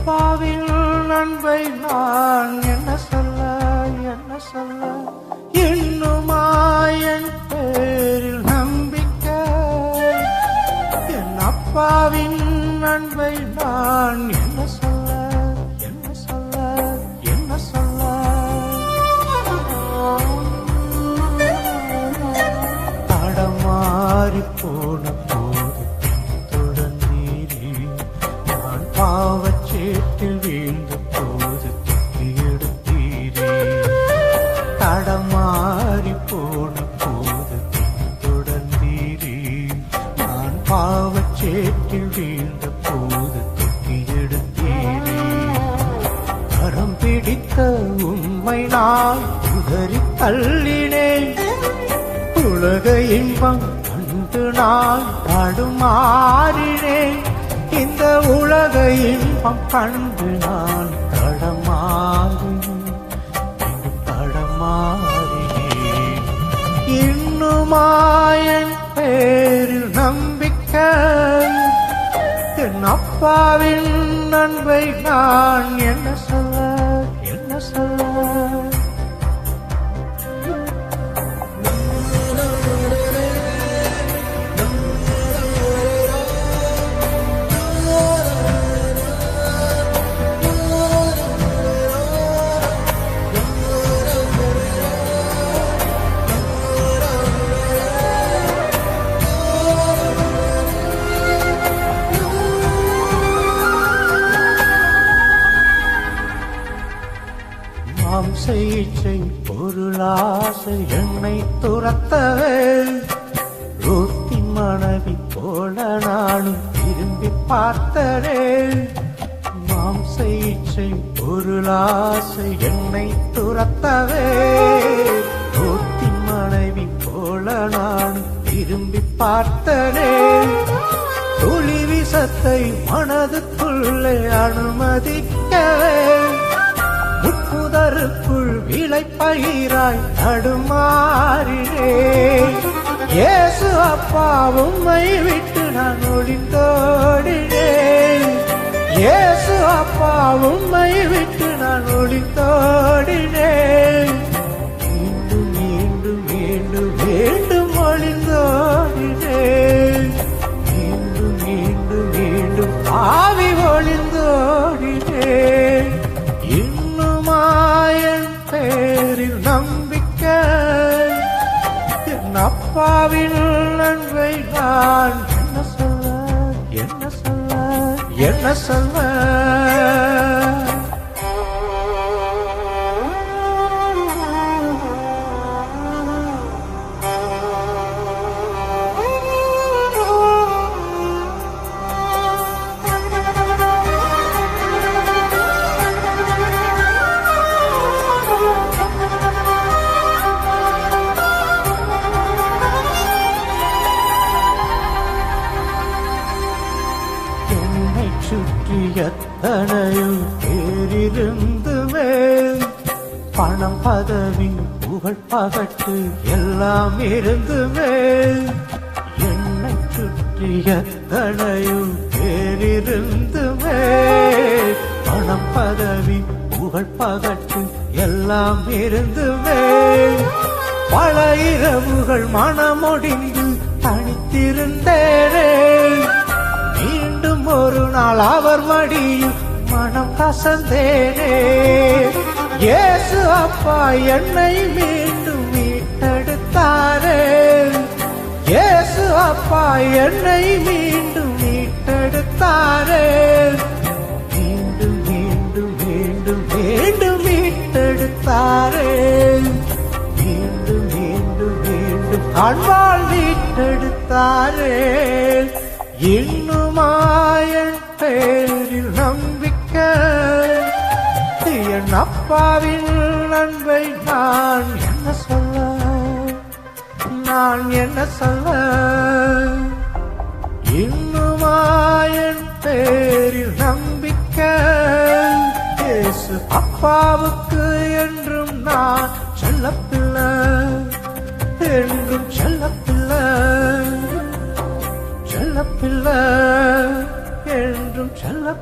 என் அப்பாவின் அன்பை நான் என்ன சொல்ல என்ன சொல்ல? நான் வீழ்ந்த போது தொட்டி எடுத்தீரே கரம் பிடித்த உண்மை நான் உதறி தள்ளினேன். உலக இன்பம் கண்டு நான் தடுமாறினேன். இந்த உலக இன்பம் கண்டு நான் தடமாறினேன். தடமாறினேன். இன்னுமாயன் என் அப்பாவின் அன்பை நான் என்ன சொல்ல பொருளாசை என்னை துரத்தவே ரூத்தி மனைவி போல நானும் திரும்பி பார்த்தனே. மாம்ச இச்சை பொருளாசை என்னை துரத்தவே ரூத்தி மனைவி போல நானும் திரும்பி பார்த்தனே. துளி விசத்தை மனதுக்குள்ளே அனுமதிக்கவே முட்புதருக்குள் விளைப்பயிராய் தடுமாறினே. இயேசு அப்பா உம்மை விட்டு நான் ஒளிந்தோடினேன் இயேசு அப்பா உம்மை விட்டு நான் ஒளித்தோடு அப்பாவின் அன்பை நான் என்ன சொல்ல? என்ன சொல்ல? என்ன சொல்ல? சுற்றி எத்தனையோ பேரிருந்துமே பணம் பதவி புகழ் பகட்டு எல்லாம் இருந்துமே என்னை சுற்றி எத்தனையோ பேரிருந்துமே பணம் பதவி புகழ் பகட்டு எல்லாம் இருந்துமே பல இரவுகள் மனமொடிந்து தனித்திருந்தேனே. ஒரு நாள் அவர் மடியில் மனம் கசந்தேனே. இயேசு அப்பா என்னை மீண்டும் மீட்டெடுத்தாரே. இயேசு அப்பா என்னை மீண்டும் மீட்டெடுத்தாரே. மீண்டும் மீண்டும் மீண்டும் மீண்டும் மீட்டெடுத்தாரே. மீண்டும் மீண்டும் மீண்டும் அன்பால் மீட்டெடுத்தாரே. இன்னும் அப்பாவின் அன்பை நான் என்ன சொல்ல? நான் என்ன சொல்ல? இன்னுமா என் பேரில் நம்பிக்கை இயேசு அப்பாவுக்கு என்றும் நான் செல்லப்பில்லை என்றும் செல்லப்பில்லை பிள்ளை என்றும் செல்ல